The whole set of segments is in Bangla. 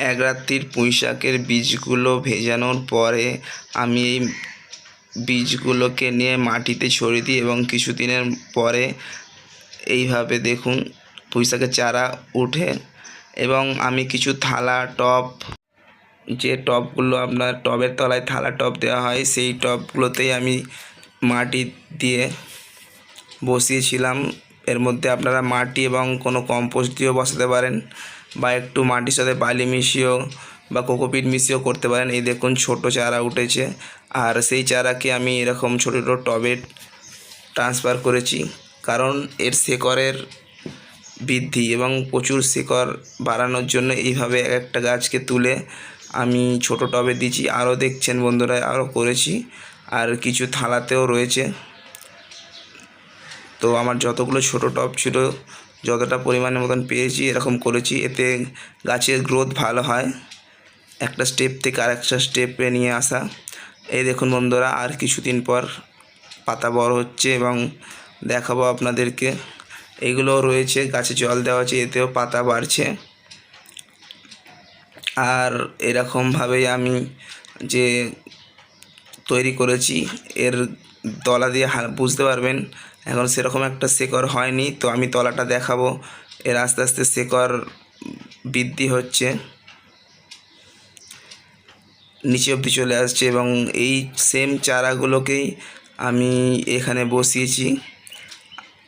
এক রাত্রির পুঁই শাকের বীজগুলো ভেজানোর পরে আমি এই বীজগুলোকে নিয়ে মাটিতে ছড়িয়ে দিই এবং কিছুদিনের পরে এইভাবে দেখুন পুঁই শাকের চারা উঠে এবং আমি কিছু থালা, টব, যে টবগুলো আপনার টবের তলায় থালা, টব দেওয়া হয় সেই টবগুলোতেই আমি মাটি দিয়ে বসিয়েছিলাম। এর মধ্যে আপনারা মাটি এবং কোনো কম্পোস্ট দিয়েও বসাতে পারেন। বা একটু মাটির সাথে বালি মিশিয়েও বা কোকোপিট মিশিয়েও করতে পারেন। এই দেখুন, ছোট চারা উঠেছে। আর সেই চারাকে আমি এরকম ছোটো ছোটো টবে ট্রান্সফার করেছি। কারণ এর শেকড়ের বৃদ্ধি এবং প্রচুর শিকড় বাড়ানোর জন্য এইভাবে এক একটা গাছকে তুলে আমি ছোট টবে দিয়েছি। আরও দেখছেন বন্ধুরা, আরও করেছি। আর কিছু থালাতেও রয়েছে। তো আমার যতগুলো ছোট টব ছিল যতটা পরিমাণের মতন পেয়েছি, এরকম করেছি। এতে গাছের গ্রোথ ভালো হয়। একটা স্টেপ থেকে আরেকটা স্টেপে নিয়ে আসা। এই দেখুন বন্ধুরা, আর কিছুদিন পর পাতা বড় হচ্ছে এবং দেখাবো আপনাদেরকে। এগুলো রয়েছে, গাছে জল দেওয়া আছে এতেও পাতা বাড়ছে। আর এরকমভাবেই আমি যে তৈরি করেছি, এর তলা দিয়ে বুঝতে পারবেন এখন সেরকম একটা শেকড় হয়নি, তো আমি তলাটা দেখাবো। এর আস্তে আস্তে শেকড় বৃদ্ধি হচ্ছে। নিচে অবধি চলে আসছে এবং এই সেম চারাগুলোকেই আমি এখানে বসিয়েছি।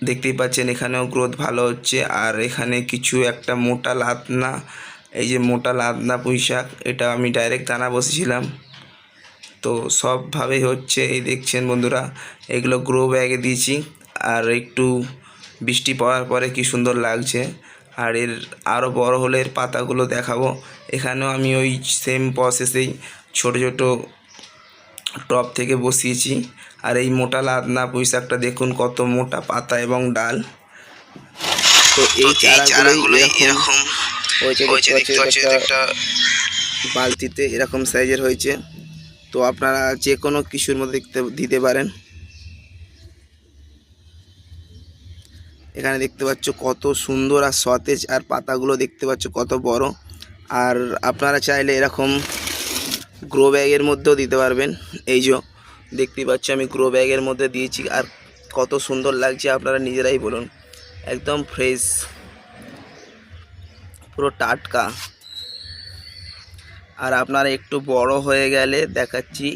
দেখতেই পাচ্ছেন এখানেও গ্রোথ ভালো হচ্ছে। আর এখানে কিছু একটা মোটা লাতনা এই যে মোটা লাতনা পুঁই শাক, এটা আমি ডাইরেক্ট দানা বসেছিলাম তো সবভাবেই হচ্ছে, এই দেখছেন বন্ধুরা, এগুলো গ্রো ব্যাগে দিয়েছি। আর একটু বৃষ্টি পাওয়ার পরে কি সুন্দর লাগছে। আর এর আরও বড় হলে এর পাতাগুলো দেখাবো। এখানেও আমি ওই সেম প্রসেসেই ছোটো ছোটো টপ থেকে বসিয়েছি। আর এই মোটা লাদনা পুঁই শাকটা দেখুন কত মোটা পাতা এবং ডাল। তো এই চারাগুলোই এরকম হয়েছে একটা বালতিতে এরকম সাইজের হয়েছে। তো আপনারা যে কোনো কিছুর মধ্যে দেখতে দিতে পারেন। এখানে দেখতে পাচ্ছ কত সুন্দর আর সতেজ আর পাতাগুলো দেখতে পাচ্ছ কত বড়। আর আপনারা চাইলে এরকম গ্রো ব্যাগের মধ্যেও দিতে পারবেন। এই যে দেখতেই পাচ্ছ আমি গ্রো ব্যাগের মধ্যে দিয়েছি আর কত সুন্দর লাগছে আপনারা নিজেরাই বলুন। একদম ফ্রেশ পুরো টাটকা। আর আপনারা একটু বড় হয়ে গেলে দেখাচ্ছি,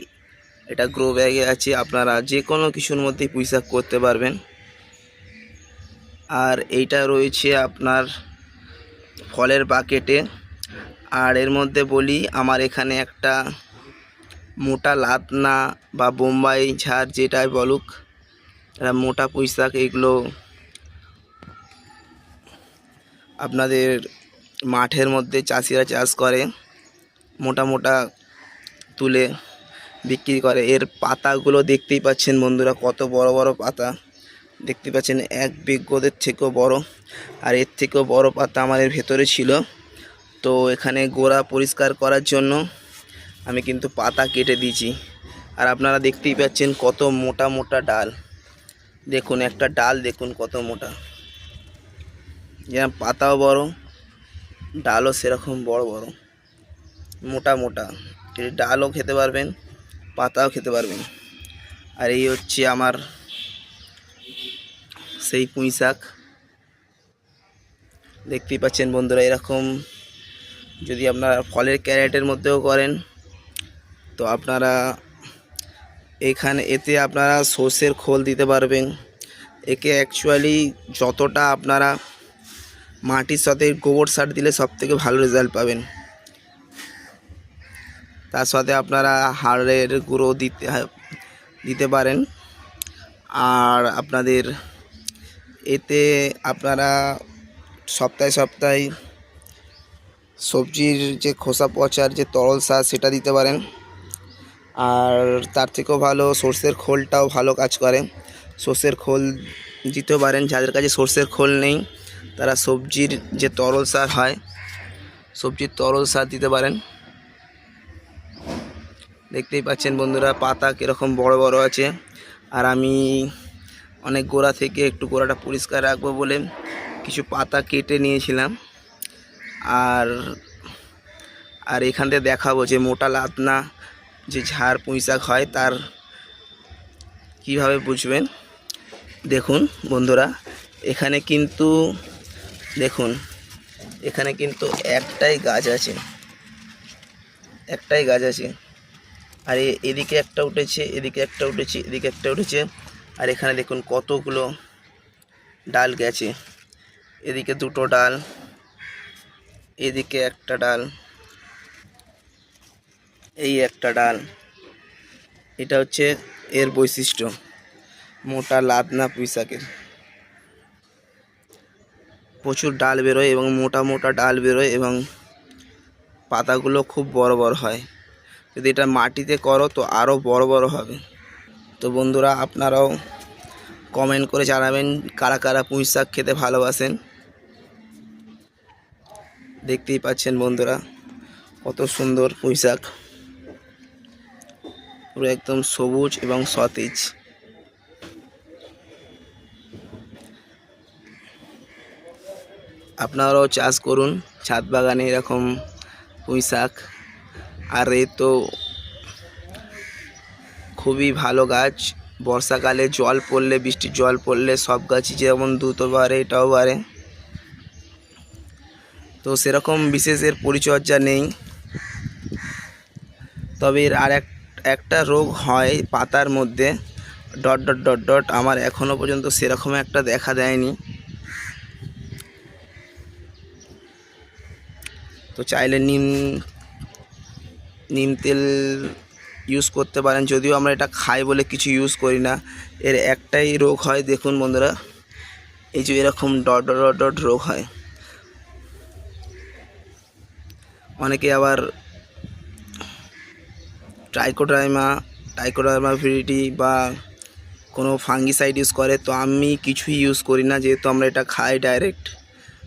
এটা গ্রো ব্যাগে আছে, আপনারা যে কোনো কিছুর মধ্যেই পুঁইশাক করতে পারবেন। আর এইটা রয়েছে আপনার ফলের বাকেটে। আর এর মধ্যে বলি, আমার এখানে একটা মোটা লাতনা বা বোম্বাই ঝাড় যেটাই বলুক মোটা পুঁইশাক, এগুলো আপনাদের মাঠের মধ্যে চাষিরা চাষ করে, মোটা মোটা তুলে বিক্রি করে। এর পাতাগুলো দেখতেই পাচ্ছেন বন্ধুরা, কত বড় বড় পাতা। দেখতে পাচ্ছেন, এক বিজ্ঞদের থেকেও বড়। আর এর থেকেও বড় পাতা আমাদের ভেতরে ছিল। তো এখানে গোড়া পরিষ্কার করার জন্য আমি কিন্তু পাতা কেটে দিয়েছি। আর আপনারা দেখতেই পাচ্ছেন কত মোটা মোটা ডাল। দেখুন, একটা ডাল দেখুন কত মোটা। যেরকম পাতাও বড়, ডালও সেরকম বড় বড়। মোটা মোটা। ডালও খেতে পারবেন, পাতাও খেতে পারবেন। আর এই হচ্ছে আমার সেই পুঁই শাক। দেখতেই পাচ্ছেন বন্ধুরা এরকম। যদি আপনারা ফলের ক্যারেটের মধ্যেও করেন, তো আপনারা এখানে এতে আপনারা সর্ষের খোল দিতে পারবেন। একে অ্যাকচুয়ালি যতটা আপনারা মাটির সাথে গোবর সার দিলে সব থেকে ভালো রেজাল্ট পাবেন। তার সাথে আপনারা হাড়ের গুঁড়ো দিতে দিতে পারেন। আর আপনাদের এতে আপনারা সপ্তাহে সপ্তাহে সবজির যে খোসা পচার যে তরল সার সেটা দিতে পারেন। আর তার থেকেও ভালো সর্ষের খোলটাও ভালো কাজ করে। সর্ষের খোল দিতেও পারেন, যাদের কাছে সর্ষের খোল নেই, তারা সবজির যে তরল সার হয়, সবজির তরল সার দিতে পারেন। দেখতেই পাচ্ছেন বন্ধুরা, পাতা কীরকম বড় বড় আছে। আর আমি অনেক গোড়া থেকে একটু গোড়াটা পরিষ্কার রাখব বলে কিছু পাতা কেটে নিয়েছিলাম। আর আর এখান থেকে দেখাবো যে মোটা লাতনা যে ঝাড় পুঁইশাক হয় তার কীভাবে বুঝবেন? দেখুন বন্ধুরা, এখানে কিন্তু, দেখুন, এখানে কিন্তু একটাই গাছ আছে। একটাই গাছ আছে। আর এদিকে একটা উঠেছে, এদিকে একটা উঠেছে, এদিকে একটা উঠেছে। আর এখানে দেখুন কতগুলো ডাল গেছে। এদিকে দুটো ডাল, এদিকে একটা ডাল, এই একটা ডাল। এটা হচ্ছে এর বৈশিষ্ট্য, মোটা লাদনা পুঁইশাকের। প্রচুর ডাল বেরোয় এবং মোটা মোটা ডাল বেরোয় এবং পাতাগুলো খুব বড় বড় হয়। যদি এটা মাটিতে করো তো আরও বড় বড় হবে। তো বন্ধুরা, আপনারাও কমেন্ট করে জানাবেন কারা কারা পুঁই শাক খেতে ভালোবাসেন। দেখতেই পাচ্ছেন বন্ধুরা, কত সুন্দর পুঁই শাক। পুরো একদম সবুজ এবং সতেজ। আপনারাও চাষ করুন, ছাদ বাগানে এরকম পুঁই শাক। আর এ তো খুবই ভালো গাছ। বর্ষাকালে জল পড়লে, বৃষ্টির জল পড়লে সব গাছই যেমন দ্রুত বাড়ে, এটাও বাড়ে। তো সেরকম বিশেষ এর পরিচর্যা নেই। তবে এর আর একটা রোগ হয় পাতার মধ্যে। ডট ডট ডট ডট, আমার এখনও পর্যন্ত সেরকম একটা দেখা দেয়নি। তো চাইলে নিম নিম তেল ইউজ করতে পারেন। যদিও আমরা এটা খাই বলে কিছু ইউজ করি না। এর একটাই রোগ হয়, দেখুন বন্ধুরা, এই যে এরকম ডট ডট ডট রোগ হয়। অনেকে আবার ট্রাইকোডার্মা ট্রাইকোডার্মা ভিরিটি বা কোনো ফাঙ্গিসাইড ইউজ করে। তো আমি কিছুই ইউজ করি না, যেহেতু আমরা এটা খাই ডাইরেক্ট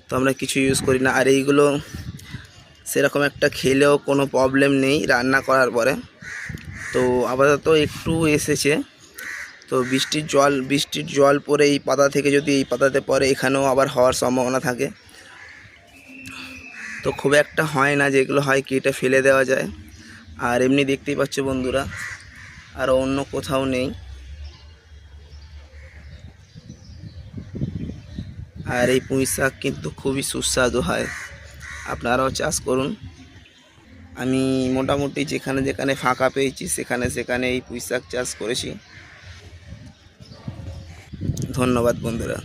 তো আমরা কিছু ইউজ করি না। আর এইগুলো সেরকম একটা খেলেও কোনো প্রবলেম নেই রান্না করার পরে। তো আপাতত একটু এসেছে। তো বৃষ্টির জল বৃষ্টির জল পরে এই পাতা থেকে যদি এই পাতাতে পরে এখানেও আবার হওয়ার সম্ভাবনা থাকে। তো খুব একটা হয় না যেগুলো হয় কেটে ফেলে দেওয়া যায়। আর এমনি দেখতেই পাচ্ছ বন্ধুরা, আর অন্য কোথাও নেই। আর এই পুঁই শাক কিন্তু খুবই সুস্বাদু হয়। আপনারাও চাষ করুন। আমি মোটামুটি যেখানে যেখানে ফাঁকা পেয়েছি সেখানে সেখানে এই পুঁইশাক চাষ করেছি। ধন্যবাদ বন্ধুরা।